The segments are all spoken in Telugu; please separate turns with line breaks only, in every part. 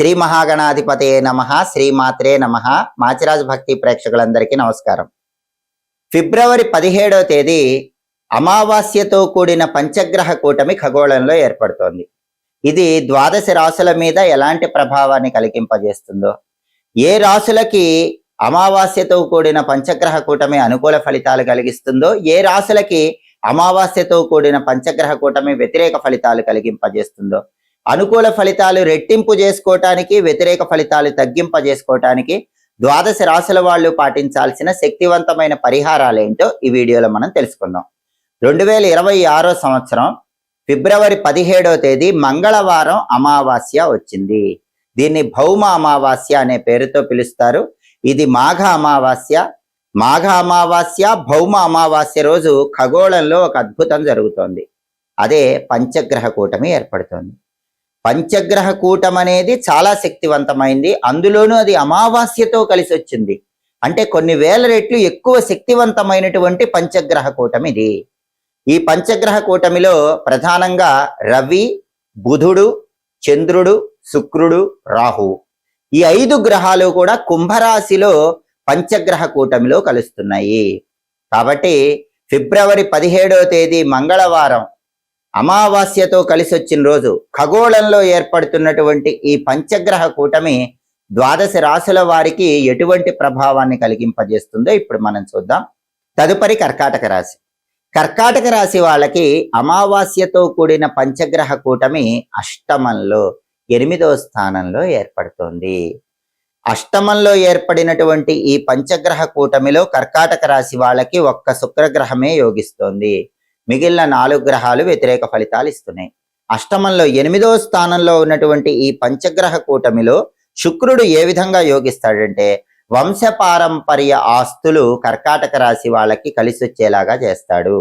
శ్రీ మహాగణాధిపతయే నమ శ్రీమాత్రే నమ. మాచిరాజు భక్తి ప్రేక్షకులందరికీ నమస్కారం. ఫిబ్రవరి పదిహేడవ తేదీ అమావాస్యతో కూడిన పంచగ్రహ కూటమి ఖగోళంలో ఏర్పడుతోంది. ఇది ద్వాదశ రాసుల మీద ఎలాంటి ప్రభావాన్ని కలిగింపజేస్తుందో ఏ రాసులకి అమావాస్యతో కూడిన పంచగ్రహ కూటమి అనుకూల ఫలితాలు కలిగిస్తుందో ఏ రాసులకి అమావాస్యతో కూడిన పంచగ్రహ కూటమి వ్యతిరేక ఫలితాలు కలిగింపజేస్తుందో అనుకూల ఫలితాలు రెట్టింపు చేసుకోవటానికి వ్యతిరేక ఫలితాలు తగ్గింప చేసుకోవటానికి ద్వాదశ రాశుల వాళ్ళు పాటించాల్సిన శక్తివంతమైన పరిహారాలు ఏంటో ఈ వీడియోలో మనం తెలుసుకుందాం. రెండు వేల ఇరవై ఆరో సంవత్సరం ఫిబ్రవరి పదిహేడవ తేదీ మంగళవారం అమావాస్య వచ్చింది. దీన్ని భౌమ అమావాస్య అనే పేరుతో పిలుస్తారు. ఇది మాఘ అమావాస్య. మాఘ అమావాస్య భౌమ అమావాస్య రోజు ఖగోళంలో ఒక అద్భుతం జరుగుతోంది. అదే పంచగ్రహ కూటమి ఏర్పడుతోంది. పంచగ్రహ కూటం అనేది చాలా శక్తివంతమైంది. అందులోనూ అది అమావాస్యతో కలిసి వచ్చింది. అంటే కొన్ని వేల రెట్లు ఎక్కువ శక్తివంతమైనటువంటి పంచగ్రహ కూటమి ఇది. ఈ పంచగ్రహ కూటమిలో ప్రధానంగా రవి బుధుడు చంద్రుడు శుక్రుడు రాహు. ఈ ఐదు గ్రహాలు కూడా కుంభరాశిలో పంచగ్రహ కూటమిలో కలుస్తున్నాయి. కాబట్టి ఫిబ్రవరి పదిహేడవ తేదీ మంగళవారం అమావాస్యతో కలిసి వచ్చిన రోజు ఖగోళంలో ఏర్పడుతున్నటువంటి ఈ పంచగ్రహ కూటమి ద్వాదశ రాశుల వారికి ఎటువంటి ప్రభావాన్ని కలిగింపజేస్తుందో ఇప్పుడు మనం చూద్దాం. తదుపరి కర్కాటక రాశి. కర్కాటక రాశి వాళ్ళకి అమావాస్యతో కూడిన పంచగ్రహ కూటమి అష్టమంలో ఎనిమిదవ స్థానంలో ఏర్పడుతోంది. అష్టమంలో ఏర్పడినటువంటి ఈ పంచగ్రహ కూటమిలో కర్కాటక రాశి వాళ్ళకి ఒక్క శుక్రగ్రహమే యోగిస్తోంది. మిగిలిన నాలుగు గ్రహాలు వ్యతిరేక ఫలితాలు ఇస్తున్నాయి. అష్టమంలో ఎనిమిదో స్థానంలో ఉన్నటువంటి ఈ పంచగ్రహ కూటమిలో శుక్రుడు ఏ విధంగా యోగిస్తాడంటే వంశపారంపర్య ఆస్తులు కర్కాటక రాశి వాళ్ళకి కలిసి వచ్చేలాగా చేస్తాడు.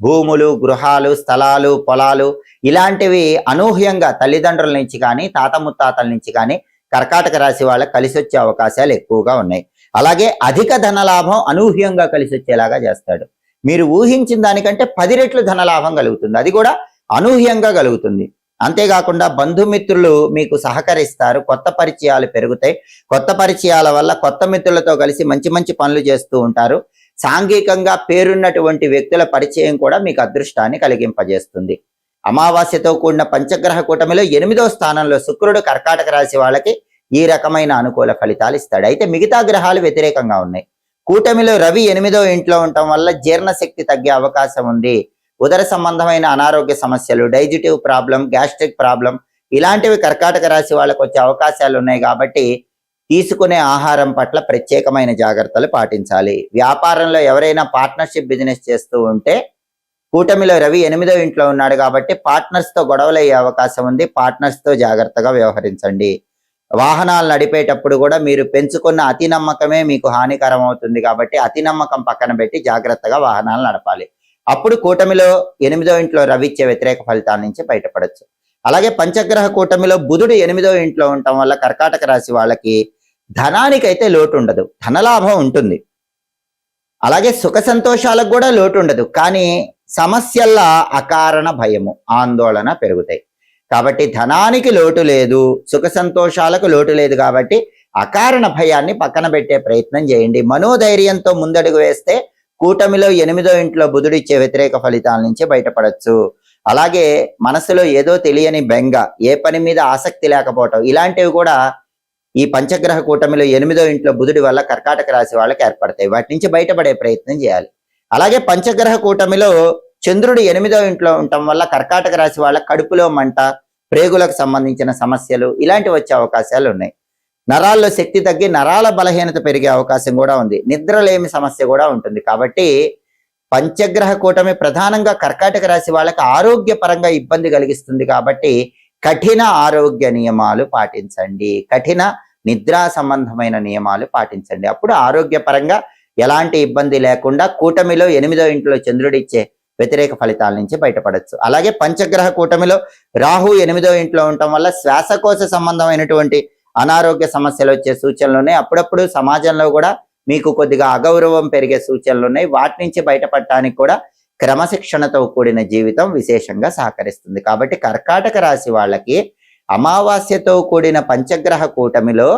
భూములు గృహాలు స్థలాలు పొలాలు ఇలాంటివి అనూహ్యంగా తల్లిదండ్రుల నుంచి కానీ తాత ముత్తాతల నుంచి కానీ కర్కాటక రాశి వాళ్ళకి కలిసి వచ్చే అవకాశాలు ఎక్కువగా ఉన్నాయి. అలాగే అధిక ధనలాభం అనూహ్యంగా కలిసి వచ్చేలాగా చేస్తాడు. మీరు ఊహించిన దానికంటే పది రెట్లు ధనలాభం కలుగుతుంది. అది కూడా అనూహ్యంగా కలుగుతుంది. అంతేకాకుండా బంధుమిత్రులు మీకు సహకరిస్తారు. కొత్త పరిచయాలు పెరుగుతాయి. కొత్త పరిచయాల వల్ల కొత్త మిత్రులతో కలిసి మంచి మంచి పనులు చేస్తూ ఉంటారు. సాంఘికంగా పేరున్నటువంటి వ్యక్తుల పరిచయం కూడా మీకు అదృష్టాన్ని కలిగింపజేస్తుంది. అమావాస్యతో కూడిన పంచగ్రహ కూటమిలో ఎనిమిదో స్థానంలో శుక్రుడు కర్కాటక రాశి వాళ్ళకి ఈ రకమైన అనుకూల ఫలితాలు ఇస్తాడు. అయితే మిగతా గ్రహాలు వ్యతిరేకంగా ఉన్నాయి. కూటమిలో రవి ఎనిమిదో ఇంట్లో ఉండటం వల్ల జీర్ణశక్తి తగ్గే అవకాశం ఉంది. ఉదర సంబంధమైన అనారోగ్య సమస్యలు డైజెటివ్ ప్రాబ్లం గ్యాస్ట్రిక్ ప్రాబ్లం ఇలాంటివి కర్కాటక రాశి వాళ్ళకు వచ్చే అవకాశాలు ఉన్నాయి కాబట్టి తీసుకునే ఆహారం పట్ల ప్రత్యేకమైన జాగ్రత్తలు పాటించాలి. వ్యాపారంలో ఎవరైనా పార్ట్నర్షిప్ బిజినెస్ చేస్తూ ఉంటే కూటమిలో రవి ఎనిమిదో ఇంట్లో ఉన్నాడు కాబట్టి పార్ట్నర్స్తో గొడవలు అయ్యే అవకాశం ఉంది. పార్ట్నర్స్తో జాగ్రత్తగా వ్యవహరించండి. వాహనాలు నడిపేటప్పుడు కూడా మీరు పెంచుకున్న అతి నమ్మకమే మీకు హానికరం అవుతుంది కాబట్టి అతి నమ్మకం పక్కన పెట్టి జాగ్రత్తగా వాహనాలు నడపాలి. అప్పుడు కూటమిలో ఎనిమిదో ఇంట్లో రవిచ్చే వ్యతిరేక ఫలితాల నుంచి బయటపడచ్చు. అలాగే పంచగ్రహ కూటమిలో బుధుడు ఎనిమిదో ఇంట్లో ఉండటం వల్ల కర్కాటక రాశి వాళ్ళకి ధనానికైతే లోటు ఉండదు ధనలాభం ఉంటుంది. అలాగే సుఖ సంతోషాలకు కూడా లోటు ఉండదు కానీ సమస్యల్లా అకారణ భయము ఆందోళన పెరుగుతాయి. కాబట్టి ధనానికి లోటు లేదు సుఖ సంతోషాలకు లోటు లేదు కాబట్టి అకారణ భయాన్ని పక్కన పెట్టే ప్రయత్నం చేయండి. మనోధైర్యంతో ముందడుగు వేస్తే కూటమిలో ఎనిమిదో ఇంట్లో బుధుడిచ్చే వ్యతిరేక ఫలితాల నుంచి బయటపడచ్చు. అలాగే మనసులో ఏదో తెలియని బెంగ ఏ పని మీద ఆసక్తి లేకపోవటం ఇలాంటివి కూడా ఈ పంచగ్రహ కూటమిలో ఎనిమిదో ఇంట్లో బుధుడి వల్ల కర్కాటక రాశి వాళ్ళకి ఏర్పడతాయి. వాటి నుంచి బయటపడే ప్రయత్నం చేయాలి. అలాగే పంచగ్రహ కూటమిలో చంద్రుడు ఎనిమిదో ఇంట్లో ఉండటం వల్ల కర్కాటక రాశి వాళ్ళ కడుపులో మంట ప్రేగులకు సంబంధించిన సమస్యలు ఇలాంటివి వచ్చే అవకాశాలు ఉన్నాయి. నరాల్లో శక్తి తగ్గి నరాల బలహీనత పెరిగే అవకాశం కూడా ఉంది. నిద్రలేమి సమస్య కూడా ఉంటుంది. కాబట్టి పంచగ్రహ కూటమి ప్రధానంగా కర్కాటక రాశి వాళ్ళకి ఆరోగ్యపరంగా ఇబ్బంది కలిగిస్తుంది. కాబట్టి కఠిన ఆరోగ్య నియమాలు పాటించండి. కఠిన నిద్రా సంబంధమైన నియమాలు పాటించండి. అప్పుడు ఆరోగ్యపరంగా ఎలాంటి ఇబ్బంది లేకుండా కూటమిలో ఎనిమిదో ఇంట్లో చంద్రుడిచ్చే వ్యతిరేక ఫలితాల నుంచి బయటపడచ్చు. అలాగే పంచగ్రహ కూటమిలో రాహు ఎనిమిదో ఇంట్లో ఉండటం వల్ల శ్వాసకోశ సంబంధమైనటువంటి అనారోగ్య సమస్యలు వచ్చే సూచనలు ఉన్నాయి. అప్పుడప్పుడు సమాజంలో కూడా మీకు కొద్దిగా అగౌరవం పెరిగే సూచనలు ఉన్నాయి. వాటి నుంచి బయటపడటానికి కూడా క్రమశిక్షణతో కూడిన జీవితం విశేషంగా సహకరిస్తుంది. కాబట్టి కర్కాటక రాశి వాళ్ళకి అమావాస్యతో కూడిన పంచగ్రహ కూటమిలో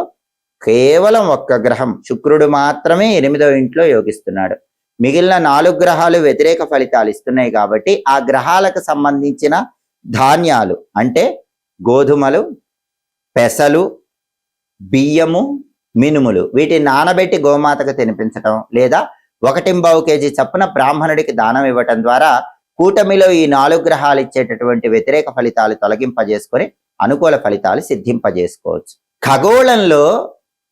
కేవలం ఒక్క గ్రహం శుక్రుడు మాత్రమే ఎనిమిదో ఇంట్లో యోగిస్తున్నాడు. మిగిలిన నాలుగు గ్రహాలు వ్యతిరేక ఫలితాలు ఇస్తున్నాయి కాబట్టి ఆ గ్రహాలకు సంబంధించిన ధాన్యాలు అంటే గోధుమలు పెసలు బియ్యము మినుములు వీటిని నానబెట్టి గోమాతకు తినిపించటం లేదా ఒకటింబావు కేజీ చప్పున బ్రాహ్మణుడికి దానం ఇవ్వటం ద్వారా కూటమిలో ఈ నాలుగు గ్రహాలు ఇచ్చేటటువంటి వ్యతిరేక ఫలితాలు తొలగింపజేసుకొని అనుకూల ఫలితాలు సిద్ధింపజేసుకోవచ్చు. ఖగోళంలో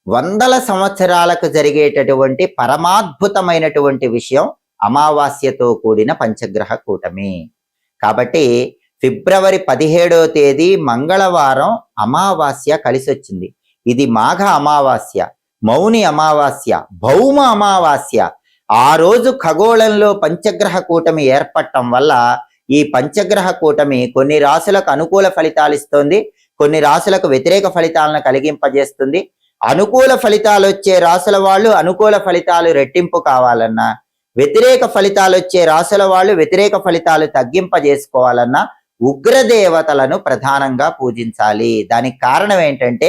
వందల సంవత్సరాలకు జరిగేటటువంటి పరమాద్భుతమైనటువంటి విషయం అమావాస్యతో కూడిన పంచగ్రహ కూటమి. కాబట్టి ఫిబ్రవరి పదిహేడవ తేదీ మంగళవారం అమావాస్య కలిసి వచ్చింది ఇది మాఘ అమావాస్య మౌని అమావాస్య భౌమ అమావాస్య. ఆ రోజు ఖగోళంలో పంచగ్రహ కూటమి ఏర్పడటం వల్ల ఈ పంచగ్రహ కూటమి కొన్ని రాశులకు అనుకూల ఫలితాలు ఇస్తుంది కొన్ని రాశులకు వ్యతిరేక ఫలితాలను కలిగింపజేస్తుంది. అనుకూల ఫలితాలు వచ్చే రాసుల వాళ్ళు అనుకూల ఫలితాలు రెట్టింపు కావాలన్నా వ్యతిరేక ఫలితాలు వచ్చే రాసుల వాళ్ళు వ్యతిరేక ఫలితాలు తగ్గింపజేసుకోవాలన్నా ఉగ్రదేవతలను ప్రధానంగా పూజించాలి. దానికి కారణం ఏంటంటే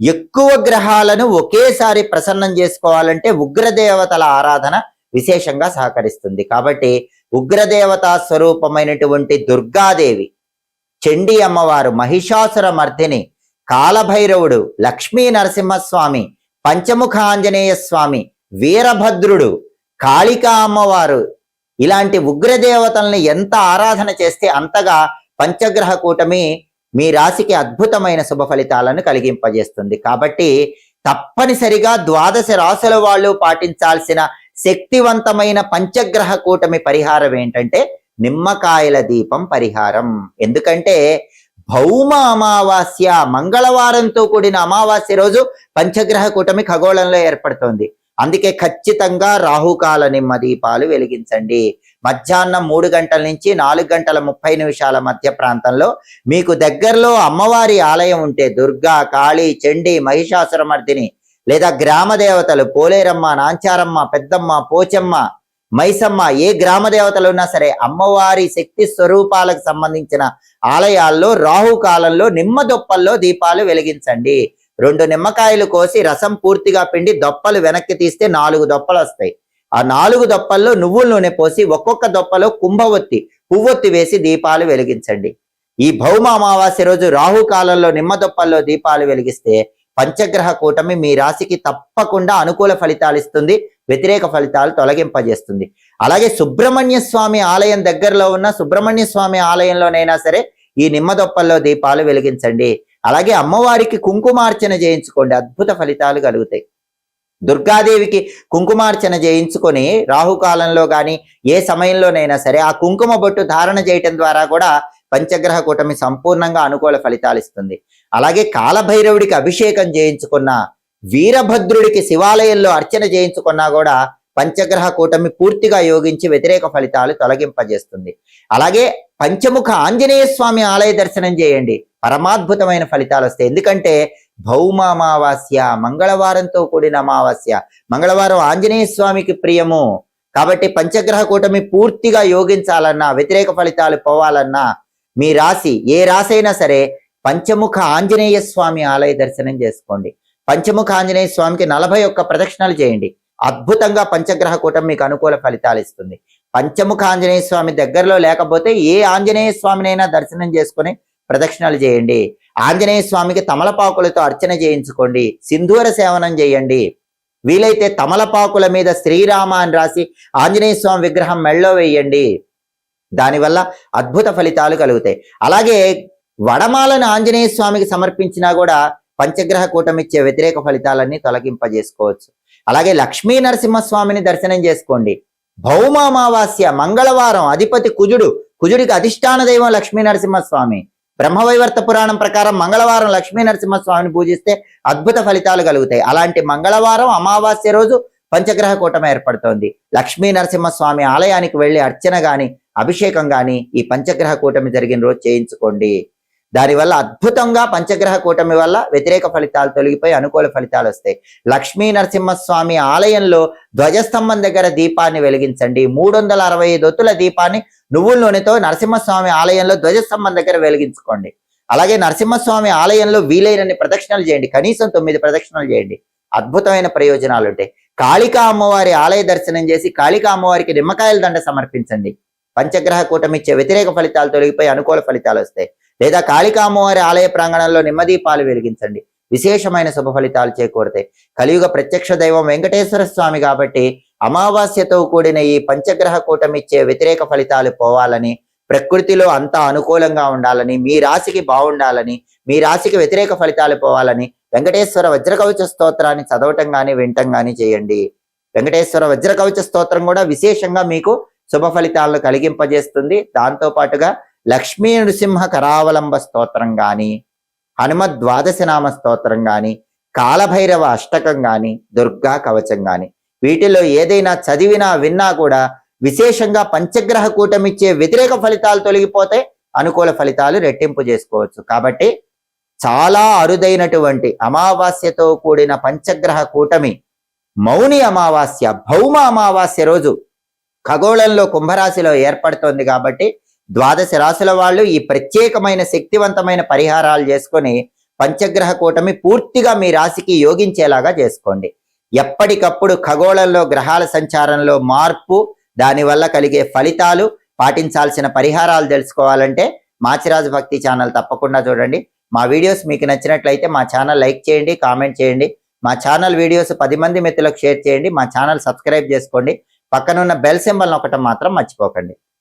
ఎక్కువ గ్రహాలను ఒకేసారి ప్రసన్నం చేసుకోవాలంటే ఉగ్రదేవతల ఆరాధన విశేషంగా సహకరిస్తుంది. కాబట్టి ఉగ్రదేవతా స్వరూపమైనటువంటి దుర్గాదేవి చండీ అమ్మవారు మహిషాసుర మర్దిని కాలభైరవుడు లక్ష్మీ నరసింహస్వామి పంచముఖ ఆంజనేయ స్వామి వీరభద్రుడు కాళికా అమ్మవారు. ఇలాంటి ఉగ్రదేవతల్ని ఎంత ఆరాధన చేస్తే అంతగా పంచగ్రహ కూటమి మీ రాశికి అద్భుతమైన శుభ ఫలితాలను కలిగింపజేస్తుంది. కాబట్టి తప్పనిసరిగా ద్వాదశ రాశుల వాళ్ళు పాటించాల్సిన శక్తివంతమైన పంచగ్రహ కూటమి పరిహారం ఏంటంటే నిమ్మకాయల దీపం పరిహారం. ఎందుకంటే భౌమ అమావాస్య మంగళవారంతో కూడిన అమావాస్య రోజు పంచగ్రహ కూటమి ఖగోళంలో ఏర్పడుతోంది. అందుకే ఖచ్చితంగా రాహుకాల నిమ్మ దీపాలు వెలిగించండి. మధ్యాహ్నం మూడు గంటల నుంచి నాలుగు గంటల ముప్పై నిమిషాల మధ్య ప్రాంతంలో మీకు దగ్గరలో అమ్మవారి ఆలయం ఉంటే దుర్గా కాళీ చండి మహిషాసురమర్దిని లేదా గ్రామ దేవతలు పోలేరమ్మ నాంచారమ్మ పెద్దమ్మ పోచమ్మ మైసమ్మ ఏ గ్రామ దేవతలు ఉన్నా సరే అమ్మవారి శక్తి స్వరూపాలకు సంబంధించిన ఆలయాల్లో రాహు కాలంలో నిమ్మ దొప్పల్లో దీపాలు వెలిగించండి. రెండు నిమ్మకాయలు కోసి రసం పూర్తిగా పిండి దొప్పలు వెనక్కి తీస్తే నాలుగు దొప్పలు వస్తాయి. ఆ నాలుగు దొప్పల్లో నువ్వుల నూనె పోసి ఒక్కొక్క దొప్పలో కుంభవొత్తి పువ్వొత్తి వేసి దీపాలు వెలిగించండి. ఈ భౌమ అమావాస్య రోజు రాహు కాలంలో నిమ్మ దొప్పల్లో దీపాలు వెలిగిస్తే పంచగ్రహ కూటమి మీ రాశికి తప్పకుండా అనుకూల ఫలితాలు ఇస్తుంది వ్యతిరేక ఫలితాలు తొలగింపజేస్తుంది. అలాగే సుబ్రహ్మణ్య స్వామి ఆలయం దగ్గరలో ఉన్న సుబ్రహ్మణ్య స్వామి ఆలయంలోనైనా సరే ఈ నిమ్మదొప్పల్లో దీపాలు వెలిగించండి. అలాగే అమ్మవారికి కుంకుమార్చన చేయించుకోండి అద్భుత ఫలితాలు కలుగుతాయి. దుర్గాదేవికి కుంకుమార్చన చేయించుకొని రాహుకాలంలో కానీ ఏ సమయంలోనైనా సరే ఆ కుంకుమ బొట్టు ధారణ చేయటం ద్వారా కూడా పంచగ్రహ కూటమి సంపూర్ణంగా అనుకూల ఫలితాలు ఇస్తుంది. అలాగే కాలభైరవుడికి అభిషేకం చేయించుకున్న వీరభద్రుడికి శివాలయంలో అర్చన చేయించుకున్నా కూడా పంచగ్రహ కూటమి పూర్తిగా యోగించి వ్యతిరేక ఫలితాలు తొలగింపజేస్తుంది. అలాగే పంచముఖ ఆంజనేయ స్వామి ఆలయ దర్శనం చేయండి. పరమాద్భుతమైన ఫలితాలు వస్తాయి. ఎందుకంటే భౌమ అమావాస్య మంగళవారంతో కూడిన అమావాస్య. మంగళవారం ఆంజనేయ స్వామికి ప్రియము. కాబట్టి పంచగ్రహ కూటమి పూర్తిగా యోగించాలన్నా వ్యతిరేక ఫలితాలు పోవాలన్నా మీ రాశి ఏ రాశి అయినా సరే పంచముఖ ఆంజనేయ స్వామి ఆలయ దర్శనం చేసుకోండి. పంచముఖ ఆంజనేయ స్వామికి నలభై ఒక్క ప్రదక్షిణలు చేయండి. అద్భుతంగా పంచగ్రహ కూటమి మీకు అనుకూల ఫలితాలు ఇస్తుంది. పంచముఖ ఆంజనేయ స్వామి దగ్గరలో లేకపోతే ఏ ఆంజనేయ స్వామినైనా దర్శనం చేసుకొని ప్రదక్షిణలు చేయండి. ఆంజనేయ స్వామికి తమలపాకులతో అర్చన చేయించుకోండి. సింధూర సేవనం చేయండి. వీలైతే తమలపాకుల మీద శ్రీరామ అని రాసి ఆంజనేయ స్వామి విగ్రహం మెళ్ళో వేయండి. దానివల్ల అద్భుత ఫలితాలు కలుగుతాయి. అలాగే వడమాలను ఆంజనేయ స్వామికి సమర్పించినా కూడా పంచగ్రహ కూటమిచ్చే వ్యతిరేక ఫలితాలన్నీ తొలగింపజేసుకోవచ్చు. అలాగే లక్ష్మీ నరసింహస్వామిని దర్శనం చేసుకోండి. భౌమ అమావాస్య మంగళవారం అధిపతి కుజుడు కుజుడికి అధిష్టాన దైవం లక్ష్మీ నరసింహస్వామి. బ్రహ్మవైవర్త పురాణం ప్రకారం మంగళవారం లక్ష్మీ నరసింహస్వామిని పూజిస్తే అద్భుత ఫలితాలు కలుగుతాయి. అలాంటి మంగళవారం అమావాస్య రోజు పంచగ్రహ కూటమి ఏర్పడుతోంది. లక్ష్మీ నరసింహస్వామి ఆలయానికి వెళ్ళి అర్చన గాని అభిషేకం గాని ఈ పంచగ్రహ కూటమి జరిగిన రోజు చేయించుకోండి. దానివల్ల అద్భుతంగా పంచగ్రహ కూటమి వల్ల వ్యతిరేక ఫలితాలు తొలగిపోయి అనుకూల ఫలితాలు వస్తాయి. లక్ష్మీ నరసింహస్వామి ఆలయంలో ధ్వజస్తంభం దగ్గర దీపాన్ని వెలిగించండి. మూడు వందల అరవై ఐదు ఒత్తుల దీపాన్ని నువ్వుల నూనెతో నరసింహస్వామి ఆలయంలో ధ్వజస్తంభం దగ్గర వెలిగించుకోండి. అలాగే నరసింహస్వామి ఆలయంలో వీలైనన్ని ప్రదక్షిణలు చేయండి. కనీసం తొమ్మిది ప్రదక్షిణలు చేయండి. అద్భుతమైన ప్రయోజనాలు ఉంటాయి. కాళికా అమ్మవారి ఆలయ దర్శనం చేసి కాళికా అమ్మవారికి నిమ్మకాయల దండ సమర్పించండి. పంచగ్రహ కూటమిచ్చే వ్యతిరేక ఫలితాలు తొలగిపోయి అనుకూల ఫలితాలు వస్తాయి. లేదా కాళికామ్మవారి ఆలయ ప్రాంగణంలో నిమ్మదీపాలు వెలిగించండి. విశేషమైన శుభ ఫలితాలు చేకూరుతాయి. కలియుగ ప్రత్యక్ష దైవం వెంకటేశ్వర స్వామి కాబట్టి అమావాస్యతో కూడిన ఈ పంచగ్రహ కూటమిచ్చే వ్యతిరేక ఫలితాలు పోవాలని ప్రకృతిలో అంతా అనుకూలంగా ఉండాలని మీ రాశికి బాగుండాలని మీ రాశికి వ్యతిరేక ఫలితాలు పోవాలని వెంకటేశ్వర వజ్రకవచ స్తోత్రాన్ని చదవటం గాని వినటం గాని చేయండి. వెంకటేశ్వర వజ్రకవచ స్తోత్రం కూడా విశేషంగా మీకు శుభ ఫలితాలను కలిగింపజేస్తుంది. దాంతో పాటుగా లక్ష్మీ నృసింహ కరావలంబ స్తోత్రం గాని హనుమద్ ద్వాదశనామ స్తోత్రం గాని కాలభైరవ అష్టకం గాని దుర్గా కవచం గాని. వీటిలో ఏదైనా చదివినా విన్నా కూడా విశేషంగా పంచగ్రహ కూటమిచ్చే వ్యతిరేక ఫలితాలు తొలగిపోతే అనుకూల ఫలితాలు రెట్టింపు చేసుకోవచ్చు. కాబట్టి చాలా అరుదైనటువంటి అమావాస్యతో కూడిన పంచగ్రహ కూటమి మౌని అమావాస్య భౌమ అమావాస్య రోజు ఖగోళంలో కుంభరాశిలో ఏర్పడుతోంది కాబట్టి ద్వాదశ రాశుల వాళ్ళు ఈ ప్రత్యేకమైన శక్తివంతమైన పరిహారాలు చేసుకొని పంచగ్రహ కూటమి పూర్తిగా మీ రాశికి యోగించేలాగా చేసుకోండి. ఎప్పటికప్పుడు ఖగోళంలో గ్రహాల సంచారంలో మార్పు దానివల్ల కలిగే ఫలితాలు పాటించాల్సిన పరిహారాలు తెలుసుకోవాలంటే మాచిరాజు భక్తి ఛానల్ తప్పకుండా చూడండి. మా వీడియోస్ మీకు నచ్చినట్లయితే మా ఛానల్ లైక్ చేయండి కామెంట్ చేయండి. మా ఛానల్ వీడియోస్ పది మంది మిత్రులకు షేర్ చేయండి. మా ఛానల్ సబ్స్క్రైబ్ చేసుకోండి. పక్కనున్న బెల్ సింబల్ ఒకటం మాత్రం మర్చిపోకండి.